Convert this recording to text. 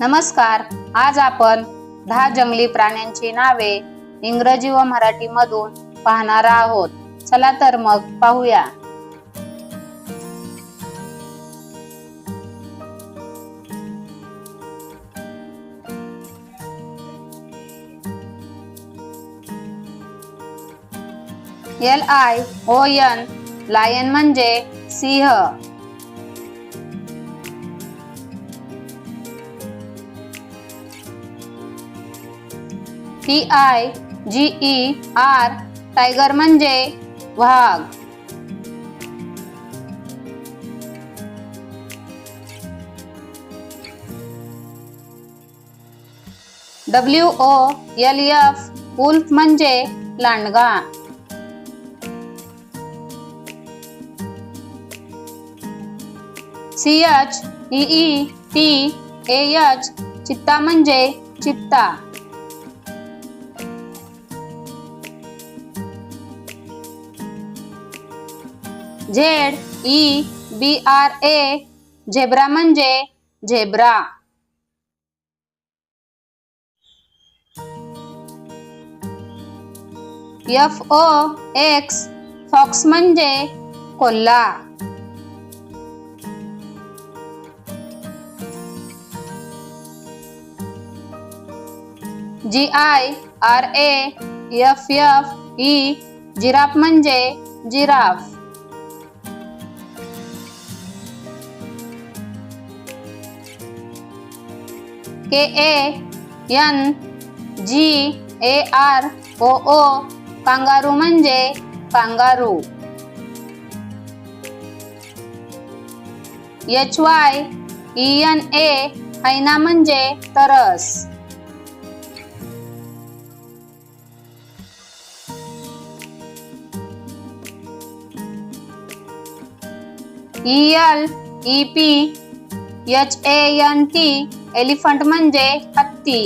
नमस्कार. आज आपण दहा जंगली प्राण्यांची नावे इंग्रजी व मराठी मधून पाहणार आहोत. चला तर मग पाहूया. L I O N lion म्हणजे सिंह. T I G E R tiger म्हणजे वाघ. W O L F wolf म्हणजे लांडगा. C H E T A H चित्ता म्हणजे चित्ता. Z E B R A zebra म्हणजे zebra F O X fox म्हणजे कोल्हा G I R F F E giraffe म्हणजे giraffe K A N G A R O O kangaroo म्हणजे kangaroo. H Y E N A hyena म्हणजे तरस. E L E P H A N T elephant म्हणजे हत्ती.